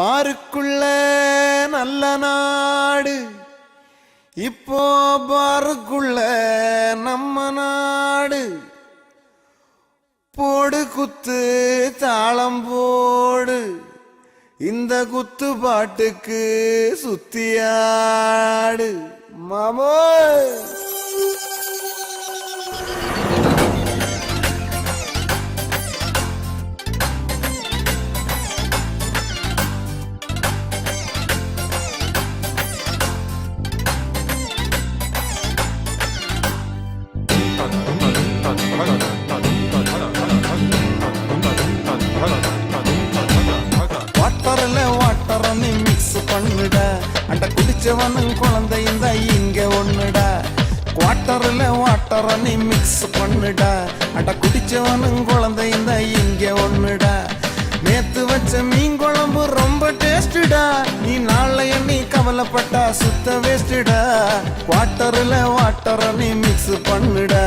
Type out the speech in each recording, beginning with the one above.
பாருக்குள்ள நல்ல நாடு. இப்போ பாருக்குள்ள நம்ம நாடு. போடு குத்து தாளம் போடு. இந்த குத்து பாட்டுக்கு சுத்தியாடு. மாமோ பெற்றவனும் குடிச்சவனும் குழந்தை இந்த இங்க ஒண்ணுடா. குவாட்டர்ல வாட்டர நீ மிக்ஸ் பண்ணுடா. அட குடிச்சவனும் குழந்தை இந்த இங்க ஒண்ணுடா. நேத்து வச்ச மீன் குழம்பு ரொம்ப டேஸ்டுடா நீ நாளைய நீ கவலைப்பட்டா சுத்த வேஸ்டுடா வாட்டர்ல வாட்டர நீ மிக்ஸ் பண்ணுடா.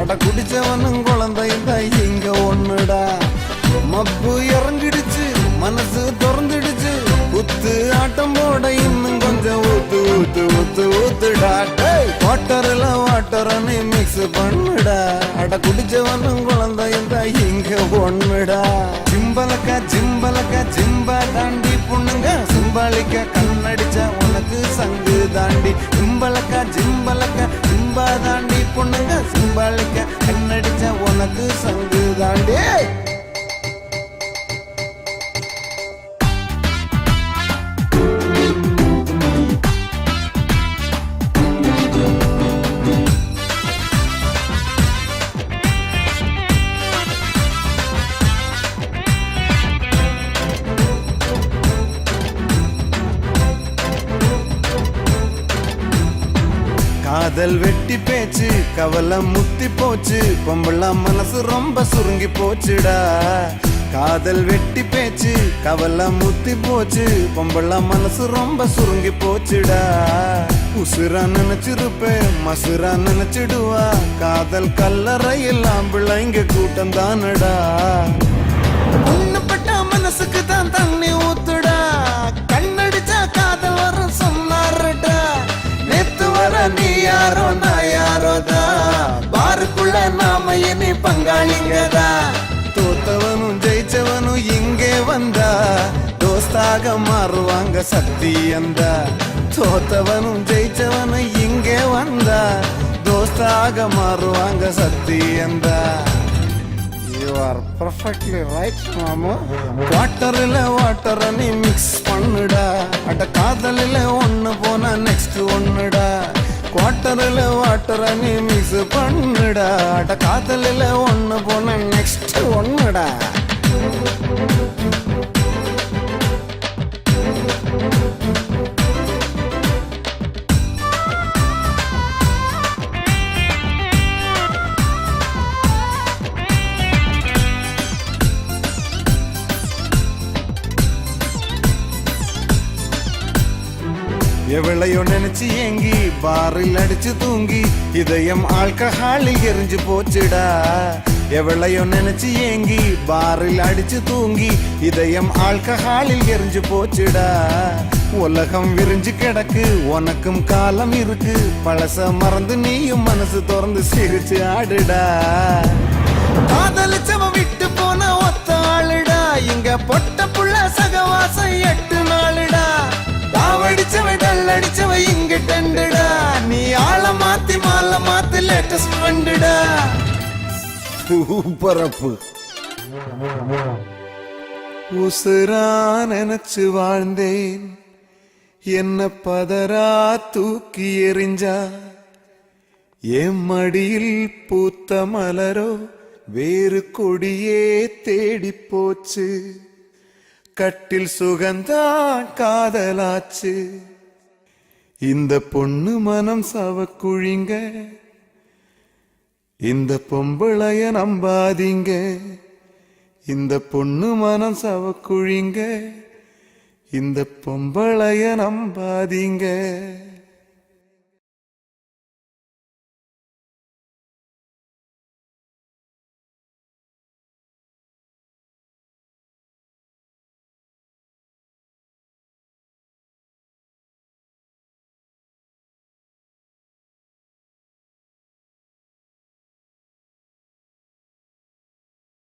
அட குடிச்சவனும் குழந்தை இந்த இங்க ஒண்ணுடா. மப்பு இறங்கிடுச்சு மனசு திறந்துடுச்சு. குத்து ஆட்டம் போட இன்னும் கொஞ்சம் ஊத்து ஊத்து ஊத்துடா. வாட்டர்ல வாட்டர மிக்ஸ் பண்ணுடா. அட குடிச்சவனும் குழந்தை இந்த இங்க ஒண்ணுடா. சிம்பலக்கா சிம்பலக்கா சிம்பா தாண்டி பொண்ணுங்க. சிம்பாலிக்க கண்ணடிச்சா உனக்கு சங்கு தாண்டி. சிம்பலக்கா சிம்பலக்கா சிம்பா தாண்டி பொண்ணுங்க. சிம்பாலிக்க காதல் வெட்டி பேச்சு கவலை முத்தி போச்சு. பொம்பளை மனசு ரொம்ப சுருங்கி போச்சுடா. காதல் வெட்டி பேச்சு கவலை முத்தி போச்சு. பொம்பளை மனசு ரொம்ப சுருங்கி போச்சுடா. உசுரா நினைச்சிருப்பேன் மசுரா நினைச்சிடுவா. காதல் கல்லறையில் ஆம்பிள்ளைங்க கூட்டம் தானடா உன்னப்பட்ட மனசுக்கு தான் தான் நீ யாரோ நான் யாரோதா பாருக்குள்ள நாம இனி பங்காளிங்கதா? தோத்தவனும் ஜெயிச்சவனும் இங்கே வந்தா தோஸ்தாக மாறுவாங்க சத்தியந்தா தோத்தவனும் ஜெயிச்சவனும் இங்கே வந்தா தோஸ்தாக மாறுவாங்க சத்தியந்தா யூ ஆர் பர்ஃபெக்ட்லி ரைட் மாமா. வாட்டரில் வாட்டரை நீ மிக்ஸ் பண்ணுடா. அட காதலில் ஒன்று போனா நெக்ஸ்ட் ஒன்றுடா குவாட்டரில் வாட்டரை நீ மிஸ் பண்ணுடா. அட காதலில் ஒன்று போனா நெக்ஸ்ட் ஒன்றுடா எவ்வளையோ நினைச்சு ஏங்கி பாரில் அடிச்சு தூங்கி இதயம் ஆல்கஹாலில் எரிஞ்சு போச்சுடா. எவ்வளையோ நினைச்சு ஏங்கி பாரில் அடிச்சு தூங்கி இதயம் ஆல்கஹாலில் எரிஞ்சு போச்சுடா. உலகம் விரிஞ்சு கிடக்கு உனக்கும் காலம் இருக்கு. பழச மறந்து நீயும் மனசு திறந்து சிரிச்சு ஆடுடா. காதலிச்சவன் விட்டு போன ஒத்த ஆளுடா. இங்க பொட்ட புள்ள சகவாசம் எட்டு தாவடிச்சவ டல்லடிச்சவ இங்க டண்டுடா நீ ஆள மாத்தி மால மாத்தி லேட்டஸ்ட் பண்ணுடா பரப்பு உசுரா நினைச்சு வாழ்ந்தேன். என்ன பதரா தூக்கி எறிஞ்சா. என் மடியில் பூத்த மலரோ வேறு கொடியே தேடி போச்சு. கட்டில் சுகந்தான் காதலாச்சு. இந்த பொண்ணு மனம் சவக்குழிங்க. இந்த பொம்பளைய நம்பாதீங்க. இந்த பொண்ணு மனம் சவக்குழிங்க. இந்த பொம்பளைய நம்பாதீங்க.